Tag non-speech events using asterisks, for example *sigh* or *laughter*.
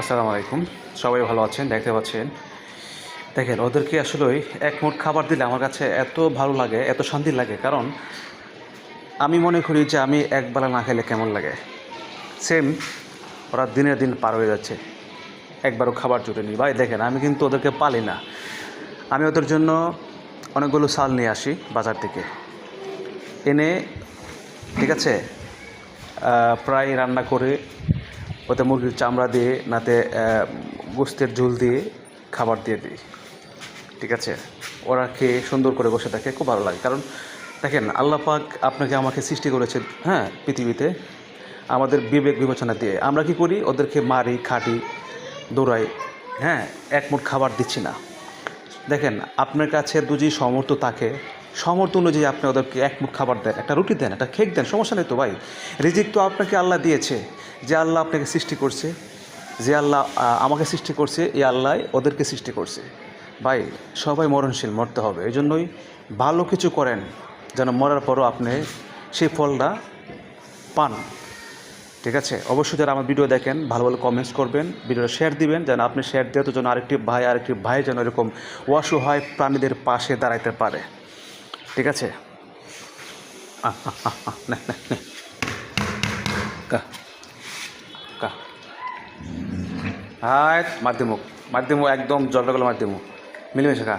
আসসালামু আলাইকুম। সবাই ভালো আছেন? দেখতে পাচ্ছেন? দেখেন, ওদেরকে আসলে এক মুঠ খাবার দিলে আমার কাছে এত ভালো লাগে, এত শান্তি লাগে। কারণ আমি মনে করি যে আমি একবেলা না খেলে কেমন লাগে? সেম ওরা দিনের দিন পার হয়ে যাচ্ছে। একবারও খাবার জুটে জুটেনি ভাই, দেখেন, আমি কিন্তু ওদেরকে পালি না। আমি ওদের জন্য অনেকগুলো সাল নিয়ে আসি বাজার থেকে। এনে, ঠিক আছে প্রায় রান্না করে ওতে মুরগির চামড়া দিয়ে, নাতে গোস্তের ঝোল দিয়ে খাবার দিয়ে দিই। ঠিক আছে? ওরা খেয়ে সুন্দর করে বসে থাকে, খুব ভালো লাগে। কারণ দেখেন, আল্লাহ পাক আপনাকে আমাকে সৃষ্টি করেছে হ্যাঁ পৃথিবীতে। আমাদের বিবেক বিবেচনা দিয়ে। আমরা কি করি? ওদেরকে মারি, খাটি, দৌড়াই। হ্যাঁ এক মুঠ খাবার দিচ্ছি না। দেখেন, আপনার কাছে যদি সমর্থ থাকে। সমর্থ অনুযায়ী আপনি ওদেরকে এক মুখ খাবার দেন। একটা রুটি দেন, একটা খেক দেন, সমস্যা নেই তো ভাই। রিজিক তো আপনাকে আল্লাহ দিয়েছে। যে আল্লাহ আপনাকে সৃষ্টি করছে, যে আল্লাহ আমাকে সৃষ্টি করছে, এই আল্লাহ ওদেরকে সৃষ্টি করছে। ভাই, সবাই মরণশীল, মরতে হবে। এই জন্যই ভালো কিছু করেন, যেন মরার পরও আপনি সেই ফলটা পান। ঠিক আছে? অবশ্যই যারা আমার ভিডিও দেখেন, ভালো ভালো কমেন্টস করবেন, ভিডিওটা শেয়ার দিবেন, যেন আপনি শেয়ার দেওয়া তো যেন আরেকটি ভাই আরেকটি ভাই যেন এরকম অসহায় প্রাণীদের পাশে দাঁড়াইতে পারে। ঠিক আছে *laughs* আহ, আহ, আহ, আহ, নে, নে, নে। কা কা হায় মাধ্যমিক। মাধ্যমিক একদম জলটা মাধ্যমিক। মিলেমিশে খা।